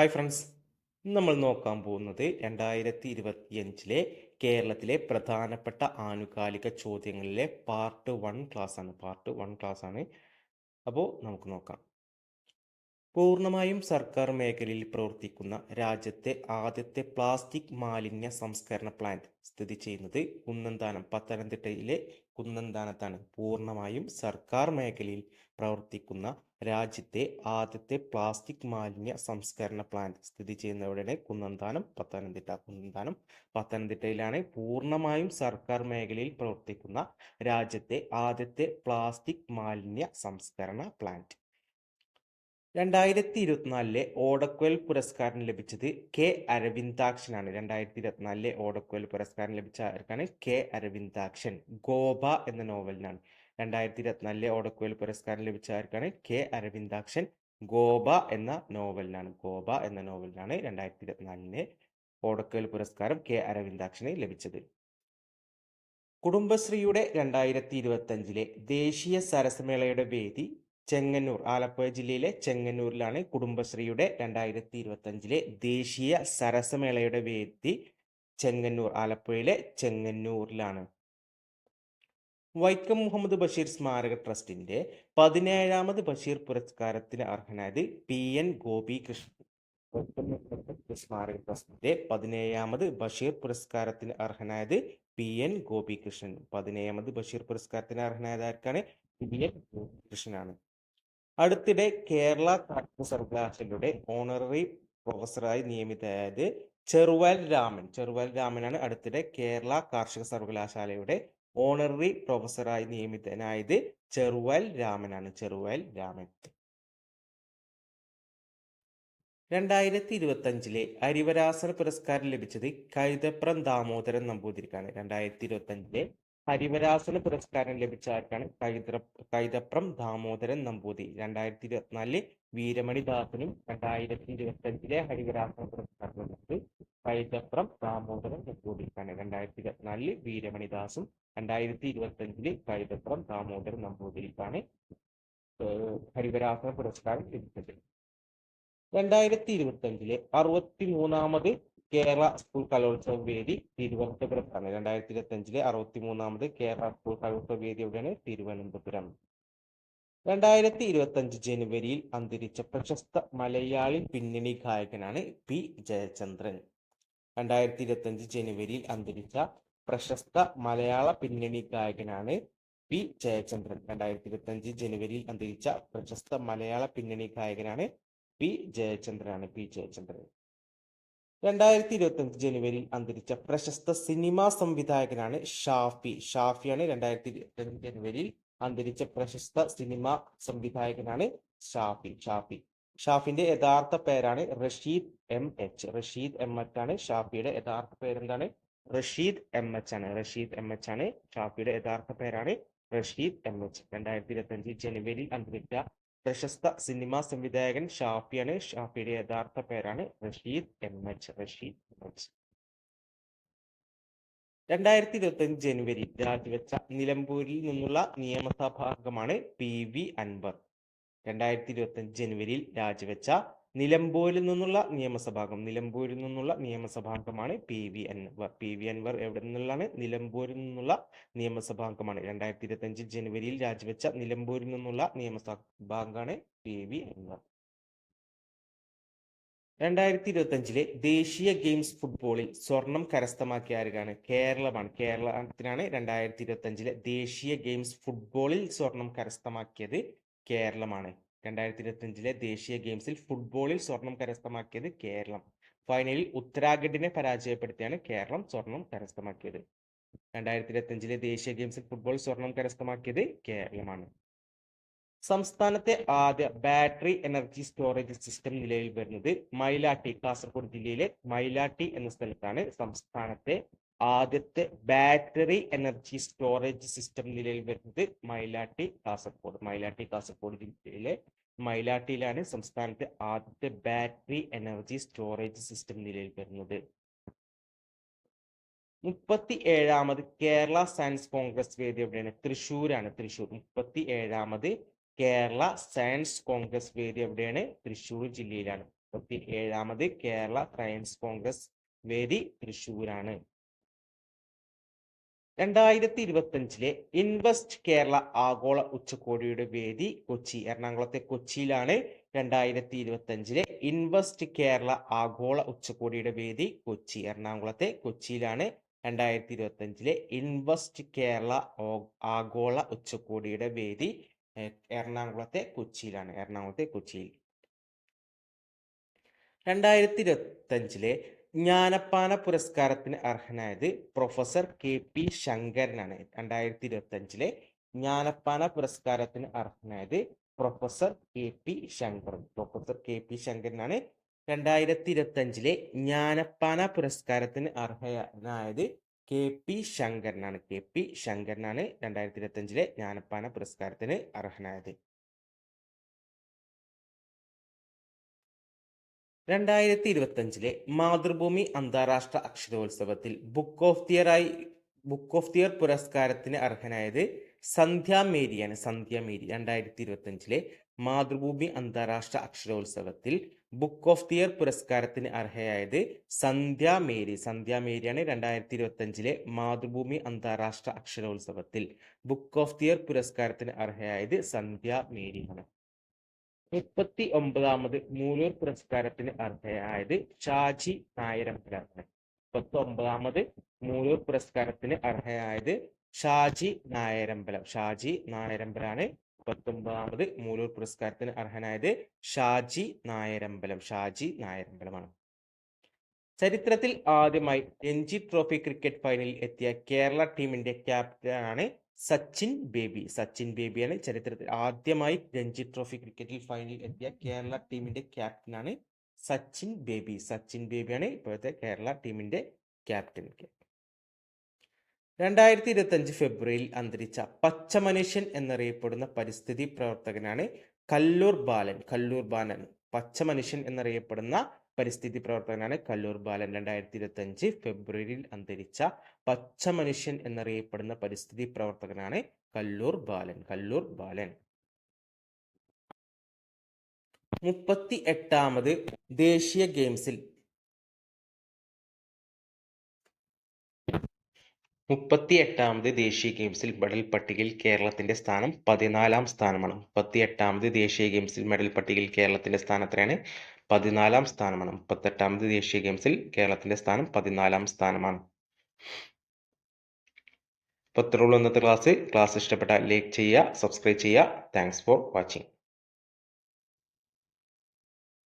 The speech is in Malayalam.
ഹായ് ഫ്രണ്ട്സ് നമ്മൾ നോക്കാൻ പോകുന്നത് രണ്ടായിരത്തി ഇരുപത്തിയഞ്ചിലെ കേരളത്തിലെ പ്രധാനപ്പെട്ട ആനുകാലിക ചോദ്യങ്ങളിലെ പാർട്ട് വൺ ക്ലാസ് ആണ്. പാർട്ട് വൺ ക്ലാസ് ആണ്. അപ്പോൾ നമുക്ക് നോക്കാം. പൂർണമായും സർക്കാർ മേഖലയിൽ പ്രവർത്തിക്കുന്ന രാജ്യത്തെ ആദ്യത്തെ പ്ലാസ്റ്റിക് മാലിന്യ സംസ്കരണ പ്ലാന്റ് സ്ഥിതി ചെയ്യുന്നത് കുന്നന്താനം പത്തനംതിട്ടയിലെ കുന്നന്താനത്താണ് പൂർണമായും സർക്കാർ മേഖലയിൽ പ്രവർത്തിക്കുന്ന രാജ്യത്തെ ആദ്യത്തെ പ്ലാസ്റ്റിക് മാലിന്യ സംസ്കരണ പ്ലാന്റ് സ്ഥിതി ചെയ്യുന്ന എവിടെയാണ് കുന്നന്താനം പത്തനംതിട്ട കുന്നന്താനം. പത്തനംതിട്ടയിലാണ് പൂർണമായും സർക്കാർ മേഖലയിൽ പ്രവർത്തിക്കുന്ന രാജ്യത്തെ ആദ്യത്തെ പ്ലാസ്റ്റിക് മാലിന്യ സംസ്കരണ പ്ലാന്റ് രണ്ടായിരത്തി ഇരുപത്തിനാലിലെ ഓടക്കുവൽ പുരസ്കാരം ലഭിച്ചത് കെ അരവിന്ദാക്ഷനാണ്. രണ്ടായിരത്തി ഇരുപത്തിനാലിലെ ഓടക്കുവൽ പുരസ്കാരം ലഭിച്ച ആർക്കാണ്? കെ അരവിന്ദാക്ഷൻ ഗോപ എന്ന നോവലിനാണ്. രണ്ടായിരത്തി ഇരുപത്തിനാലിലെ ഓടക്കുവൽ പുരസ്കാരം ലഭിച്ച ആർക്കാണ്? കെ അരവിന്ദാക്ഷൻ ഗോപ എന്ന നോവലിനാണ്. ഗോപ എന്ന നോവലിനാണ് രണ്ടായിരത്തി ഇരുപത്തിനാലിലെ ഓടക്കുവൽ പുരസ്കാരം കെ അരവിന്ദാക്ഷന് ലഭിച്ചത്. കുടുംബശ്രീയുടെ രണ്ടായിരത്തി ഇരുപത്തി അഞ്ചിലെ ദേശീയ സരസമേളയുടെ വേദി ചെങ്ങന്നൂർ ആലപ്പുഴ ജില്ലയിലെ ചെങ്ങന്നൂരിലാണ് കുടുംബശ്രീയുടെ രണ്ടായിരത്തി ഇരുപത്തഞ്ചിലെ ദേശീയ സരസമേളയുടെ വേദി ചെങ്ങന്നൂർ ആലപ്പുഴയിലെ ചെങ്ങന്നൂരിലാണ്. വൈക്കം മുഹമ്മദ് ബഷീർ സ്മാരക ട്രസ്റ്റിന്റെ പതിനേഴാമത് ബഷീർ പുരസ്കാരത്തിന് അർഹനായത് പി എൻ ഗോപികൃഷ്ണൻ. സ്മാരക ട്രസ്റ്റിന്റെ പതിനേഴാമത് ബഷീർ പുരസ്കാരത്തിന് അർഹനായത് പി എൻ ഗോപികൃഷ്ണൻ. പതിനേഴാമത് ബഷീർ പുരസ്കാരത്തിന് അർഹനായത് ആർക്കാണ്? പി എൻ ഗോപികൃഷ്ണനാണ്. അടുത്തിടെ കേരള കാർഷിക സർവകലാശാലയുടെ ഓണററി പ്രൊഫസറായി നിയമിതയായത് ചെറുവാൽ രാമൻ. ചെറുവാൽ രാമനാണ് അടുത്തിടെ കേരള കാർഷിക സർവകലാശാലയുടെ ഓണററി പ്രൊഫസറായി നിയമിതനായത് ചെറുവാൽ രാമനാണ്. ചെറുവാൽ രാമൻ. രണ്ടായിരത്തി ഇരുപത്തി അഞ്ചിലെ ഹരിവരാസന പുരസ്കാരം ലഭിച്ചത് കൈതപ്രം ദാമോദരൻ നമ്പൂതിരിക്കാണ്. രണ്ടായിരത്തി ഇരുപത്തി അഞ്ചിലെ ഹരിവരാസന പുരസ്കാരം ലഭിച്ച ആർക്കാണ്? കൈത്ര കൈതപ്രം ദാമോദരൻ നമ്പൂതിരി. രണ്ടായിരത്തി ഇരുപത്തിനാലിൽ വീരമണി ദാസനും രണ്ടായിരത്തി ഇരുപത്തി അഞ്ചിലെ ഹരിവരാസന പുരസ്കാരം ലഭിച്ചു. കൈതപ്രം ദാമോദരൻ നമ്പൂതിരിക്കാണ്. രണ്ടായിരത്തി ഇരുപത്തിനാലിൽ വീരമണിദാസും രണ്ടായിരത്തി ഇരുപത്തി അഞ്ചിൽ കൈതപ്രം ദാമോദരൻ നമ്പൂതിരിക്കാണ് ഹരിവരാസന പുരസ്കാരം ലഭിച്ചത്. രണ്ടായിരത്തി ഇരുപത്തി അഞ്ചിലെ അറുപത്തി മൂന്നാമത് കേരള സ്കൂൾ കലോത്സവ വേദി തിരുവനന്തപുരത്താണ്. രണ്ടായിരത്തി ഇരുപത്തി അഞ്ചിലെ അറുപത്തി മൂന്നാമത് കേരള സ്കൂൾ കലോത്സവ വേദി എവിടെയാണ്? തിരുവനന്തപുരം. രണ്ടായിരത്തി ഇരുപത്തി അഞ്ച് ജനുവരിയിൽ അന്തരിച്ച പ്രശസ്ത മലയാളി പിന്നണി ഗായകനാണ് പി. ജയചന്ദ്രൻ. രണ്ടായിരത്തി ഇരുപത്തി അഞ്ച് ജനുവരിയിൽ അന്തരിച്ച പ്രശസ്ത മലയാള പിന്നണി ഗായകനാണ് പി. ജയചന്ദ്രൻ. രണ്ടായിരത്തി ഇരുപത്തി അഞ്ച് ജനുവരിയിൽ അന്തരിച്ച പ്രശസ്ത മലയാള പിന്നണി ഗായകനാണ് പി. ജയചന്ദ്രനാണ് പി. ജയചന്ദ്രൻ. രണ്ടായിരത്തി ഇരുപത്തി അഞ്ച് ജനുവരിയിൽ അന്തരിച്ച പ്രശസ്ത സിനിമാ സംവിധായകനാണ് ഷാഫി. ഷാഫിയാണ് രണ്ടായിരത്തി ഇരുപത്തി അഞ്ച് ജനുവരിയിൽ അന്തരിച്ച പ്രശസ്ത സിനിമാ സംവിധായകനാണ് ഷാഫി. ഷാഫി. ഷാഫിന്റെ യഥാർത്ഥ പേരാണ് Rasheed M H. Rasheed M H ആണ് ഷാഫിയുടെ യഥാർത്ഥ പേരെന്താണ്? റഷീദ് എം എച്ച് ആണ്. റഷീദ് എം എച്ച് ആണ് ഷാഫിയുടെ യഥാർത്ഥ പേരാണ് റഷീദ് എം എച്ച്. രണ്ടായിരത്തി ഇരുപത്തി അഞ്ച് ജനുവരിയിൽ അന്തരിച്ച പ്രശസ്ത സിനിമാ സംവിധായകൻ ഷാഫിയാണ്. ഷാഫിയുടെ യഥാർത്ഥ പേരാണ് Rasheed M. H. Rasheed M. H. രണ്ടായിരത്തി ഇരുപത്തി അഞ്ച് ജനുവരി രാജിവെച്ച നിലമ്പൂരിൽ നിന്നുള്ള നിയമസഭാംഗമാണ് പി വി അൻവർ. രണ്ടായിരത്തി ഇരുപത്തി അഞ്ച് ജനുവരിയിൽ രാജിവെച്ച നിലമ്പൂരിൽ നിന്നുള്ള നിയമസഭാംഗം. നിലമ്പൂരിൽ നിന്നുള്ള നിയമസഭാംഗമാണ് P V Anvar P V Anvar എവിടെ നിന്നുള്ളതാണ്? നിലമ്പൂരിൽ നിന്നുള്ള നിയമസഭാംഗമാണ്. രണ്ടായിരത്തി ഇരുപത്തി ജനുവരിയിൽ രാജിവെച്ച നിലമ്പൂരിൽ നിന്നുള്ള നിയമസഭാംഗമാണ് പി വി അൻവർ രണ്ടായിരത്തി ഇരുപത്തി അഞ്ചിലെ ദേശീയ ഗെയിംസ് ഫുട്ബോളിൽ സ്വർണം കരസ്ഥമാക്കിയ ആരുകാണ്? കേരളമാണ്. കേരളത്തിനാണ് രണ്ടായിരത്തി ഇരുപത്തി അഞ്ചിലെ ദേശീയ ഗെയിംസ് ഫുട്ബോളിൽ സ്വർണം കരസ്ഥമാക്കിയത് കേരളമാണ്. രണ്ടായിരത്തി ഇരുപത്തി അഞ്ചിലെ ദേശീയ ഗെയിംസിൽ ഫുട്ബോളിൽ സ്വർണം കരസ്ഥമാക്കിയത് കേരളം. ഫൈനലിൽ ഉത്തരാഖണ്ഡിനെ പരാജയപ്പെടുത്തിയാണ് കേരളം സ്വർണം കരസ്ഥമാക്കിയത്. രണ്ടായിരത്തി ഇരുപത്തി അഞ്ചിലെ ദേശീയ ഗെയിംസിൽ ഫുട്ബോൾ സ്വർണം കരസ്ഥമാക്കിയത് കേരളമാണ്. സംസ്ഥാനത്തെ ആദ്യ ബാറ്ററി എനർജി സ്റ്റോറേജ് സിസ്റ്റം നിലവിൽ വരുന്നത് മൈലാട്ടി കാസർഗോഡ് ജില്ലയിലെ മൈലാട്ടി എന്ന സ്ഥലത്താണ് സംസ്ഥാനത്തെ ആദ്യത്തെ ബാറ്ററി എനർജി സ്റ്റോറേജ് സിസ്റ്റം നിലയിൽ വരുന്നത് മൈലാട്ടി കാസർഗോഡ്. മൈലാട്ടി കാസർഗോഡ് ജില്ലയിലെ മൈലാട്ടിയിലാണ് സംസ്ഥാനത്തെ ആദ്യത്തെ ബാറ്ററി എനർജി സ്റ്റോറേജ് സിസ്റ്റം നിലയിൽ വരുന്നത്. മുപ്പത്തി ഏഴാമത് കേരള സയൻസ് കോൺഗ്രസ് വേദി എവിടെയാണ്? തൃശ്ശൂരാണ്. തൃശ്ശൂർ. മുപ്പത്തി ഏഴാമത് കേരള സയൻസ് കോൺഗ്രസ് വേദി എവിടെയാണ്? തൃശ്ശൂർ ജില്ലയിലാണ്. മുപ്പത്തി ഏഴാമത് കേരള സയൻസ് കോൺഗ്രസ് വേദി തൃശ്ശൂരാണ്. രണ്ടായിരത്തി ഇരുപത്തഞ്ചിലെ ഇൻവെസ്റ്റ് കേരള ആഗോള ഉച്ചകോടിയുടെ വേദി കൊച്ചി എറണാകുളത്തെ കൊച്ചിയിലാണ്. രണ്ടായിരത്തി ഇരുപത്തഞ്ചിലെ ഇൻവെസ്റ്റ് കേരള ആഗോള ഉച്ചകോടിയുടെ വേദി കൊച്ചി എറണാകുളത്തെ കൊച്ചിയിലാണ്. രണ്ടായിരത്തി ഇരുപത്തഞ്ചിലെ ഇൻവെസ്റ്റ് കേരള ആഗോള ഉച്ചകോടിയുടെ വേദി എറണാകുളത്തെ കൊച്ചിയിലാണ്. എറണാകുളത്തെ കൊച്ചിയിൽ. രണ്ടായിരത്തി ഇരുപത്തി അഞ്ചിലെ ജ്ഞാനപ്പാന പുരസ്കാരത്തിന് അർഹനായത് പ്രൊഫസർ കെ പി ശങ്കരനാണ്. രണ്ടായിരത്തി ഇരുപത്തി അഞ്ചിലെ ജ്ഞാനപ്പാന പുരസ്കാരത്തിന് അർഹനായത് professor K P Sankaran. Professor K P ശങ്കരനാണ് രണ്ടായിരത്തി ഇരുപത്തി അഞ്ചിലെ ജ്ഞാനപ്പാന പുരസ്കാരത്തിന് അർഹനായത് കെ പി ശങ്കരനാണ്. കെ പി ശങ്കരനാണ് രണ്ടായിരത്തി ഇരുപത്തി അഞ്ചിലെ ജ്ഞാനപ്പാന പുരസ്കാരത്തിന് അർഹനായത്. രണ്ടായിരത്തി ഇരുപത്തഞ്ചിലെ മാതൃഭൂമി അന്താരാഷ്ട്ര അക്ഷരോത്സവത്തിൽ ബുക്ക് ഓഫ് ദി ഇയർ ആയി ബുക്ക് ഓഫ് ദി ഇയർ പുരസ്കാരത്തിന് അർഹനായത് സന്ധ്യ മേരിയാണ്. സന്ധ്യ മേരി രണ്ടായിരത്തി ഇരുപത്തഞ്ചിലെ മാതൃഭൂമി അന്താരാഷ്ട്ര അക്ഷരോത്സവത്തിൽ ബുക്ക് ഓഫ് ദി ഇയർ പുരസ്കാരത്തിന് അർഹയായത് സന്ധ്യ മേരി. സന്ധ്യ മേരിയാണ് രണ്ടായിരത്തി ഇരുപത്തഞ്ചിലെ മാതൃഭൂമി അന്താരാഷ്ട്ര അക്ഷരോത്സവത്തിൽ ബുക്ക് ഓഫ് ദി ഇയർ പുരസ്കാരത്തിന് അർഹയായത് സന്ധ്യ മേരിയാണ്. മുപ്പത്തി ഒമ്പതാമത് മൂലൂർ പുരസ്കാരത്തിന് അർഹയായത് ഷാജി നായരമ്പലാണ് മുപ്പത്തി ഒമ്പതാമത് മൂലൂർ പുരസ്കാരത്തിന് അർഹയായത് ഷാജി നായരമ്പലം. ഷാജി നായരമ്പലാണ് മുപ്പത്തൊമ്പതാമത് മൂലൂർ പുരസ്കാരത്തിന് അർഹനായത് ഷാജി നായരമ്പലം. ഷാജി നായരമ്പലമാണ്. ചരിത്രത്തിൽ ആദ്യമായി രഞ്ജി ട്രോഫി ക്രിക്കറ്റ് ഫൈനലിൽ എത്തിയ കേരള ടീമിന്റെ ക്യാപ്റ്റനാണ് സച്ചിൻ ബേബി. സച്ചിൻ ബേബിയാണ് ചരിത്രത്തിൽ ആദ്യമായി രഞ്ജി ട്രോഫി ക്രിക്കറ്റിൽ ഫൈനലിൽ എത്തിയ കേരള ടീമിന്റെ ക്യാപ്റ്റനാണ് സച്ചിൻ ബേബി. സച്ചിൻ ബേബിയാണ് ഇപ്പോഴത്തെ കേരള ടീമിന്റെ ക്യാപ്റ്റൻ രണ്ടായിരത്തി ഇരുപത്തി അഞ്ച് ഫെബ്രുവരിയിൽ അന്തരിച്ച പച്ച മനുഷ്യൻ എന്നറിയപ്പെടുന്ന പരിസ്ഥിതി പ്രവർത്തകനാണ് കല്ലൂർ ബാലൻ. കല്ലൂർ ബാലൻ പച്ച മനുഷ്യൻ എന്നറിയപ്പെടുന്ന പരിസ്ഥിതി പ്രവർത്തകനാണ് കല്ലൂർ ബാലൻ. രണ്ടായിരത്തി ഇരുപത്തി അഞ്ച് ഫെബ്രുവരിയിൽ അന്തരിച്ച പച്ച മനുഷ്യൻ എന്നറിയപ്പെടുന്ന പരിസ്ഥിതി പ്രവർത്തകനാണ് കല്ലൂർ ബാലൻ. കല്ലൂർ ബാലൻ. മുപ്പത്തി എട്ടാമത് ദേശീയ ഗെയിംസിൽ മുപ്പത്തി എട്ടാമത് ദേശീയ ഗെയിംസിൽ മെഡൽ പട്ടികയിൽ കേരളത്തിന്റെ സ്ഥാനം പതിനാലാം സ്ഥാനമാണ്. മുപ്പത്തി എട്ടാമത് ദേശീയ ഗെയിംസിൽ മെഡൽ പട്ടികയിൽ കേരളത്തിന്റെ സ്ഥാനം എത്രയാണ്? പതിനാലാം സ്ഥാനമാണ്. മുപ്പത്തെട്ടാമത് ദേശീയ ഗെയിംസിൽ കേരളത്തിന്റെ സ്ഥാനം പതിനാലാം സ്ഥാനമാണ്. അപ്പോൾ ഇത്രയുള്ളൂ ഇന്നത്തെ ക്ലാസ്. ക്ലാസ് ഇഷ്ടപ്പെട്ടാൽ ലൈക്ക് ചെയ്യുക സബ്സ്ക്രൈബ് ചെയ്യുക. Thanks for watching.